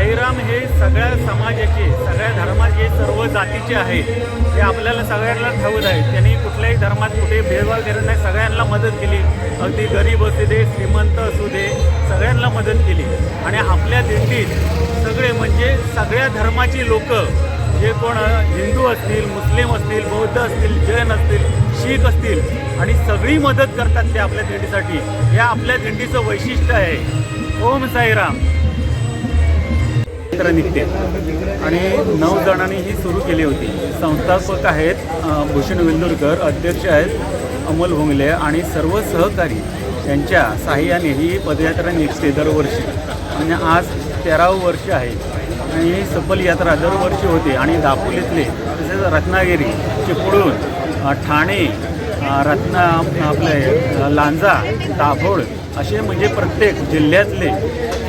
हे सगळ्या समाजाचे सगळ्या धर्माचे सर्व जातीचे आहेत हे आपल्याला सगळ्यांना ठाऊक आहे. त्यांनी कुठल्याही धर्मात कुठे भेदभाव करत नाही. सगळ्यांना मदत केली. अगदी गरीब असू दे श्रीमंत असू दे सगळ्यांना मदत केली. आणि आपल्या दिंडीत सगळे म्हणजे सगळ्या धर्माची लोक जे कोण हिंदू असतील मुस्लिम असतील बौद्ध असतील जैन असतील शीख असतील आणि सगळी मदत करतात ते आपल्या दिंडीसाठी. हे आपल्या दिंडीचं वैशिष्ट्य आहे. ओम साईराम. यात्रा निघते. आणि नऊ जणांनी ही सुरू केली होती. संस्थापक आहेत भूषण वेंदुरकर अध्यक्ष आहेत अमोल भोंगले आणि सर्व सहकारी यांच्या साह्याने ही पदयात्रा निघते दरवर्षी. आणि आज तेरावं वर्ष आहे. आणि ही सफल यात्रा दरवर्षी होते. आणि दापोलीतले तसेच रत्नागिरी चिपळूण ठाणे रत्न आपले लांजा दाभोळ असे म्हणजे प्रत्येक जिल्ह्यातले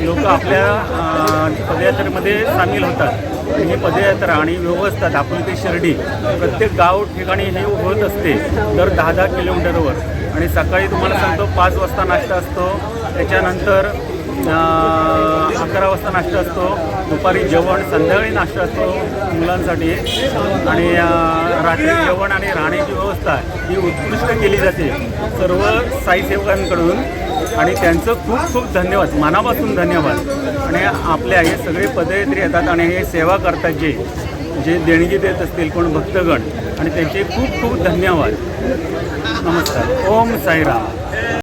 लोक आपल्या पदयात्रेमध्ये सामील होतात. ही पदयात्रा आणि व्यवस्था दापोली शिर्डी प्रत्येक गाव ठिकाणी हे होत असते दर दहा दहा किलोमीटरवर. आणि सकाळी तुम्हाला सांगतो पाच वाजता नाश्ता असतो. त्याच्यानंतर अकरा वाजता नाश्ता असतो. दुपारी जेवण संध्याकाळी नाश्ता असतो मुलांसाठी. आणि रात्री जेवण आणि राहण्याची व्यवस्था ही उत्कृष्ट केली जाते सर्व साईसेवकांकडून. आणि त्यांचं खूप खूप धन्यवाद. मनापासून धन्यवाद. आणि आपल्या हे सगळे पदयात्री येतात आणि हे सेवा करतात जे जे देणगी देत असतील कोण भक्तगण. आणि त्यांचे खूप खूप धन्यवाद. नमस्कार. ओम साईराम.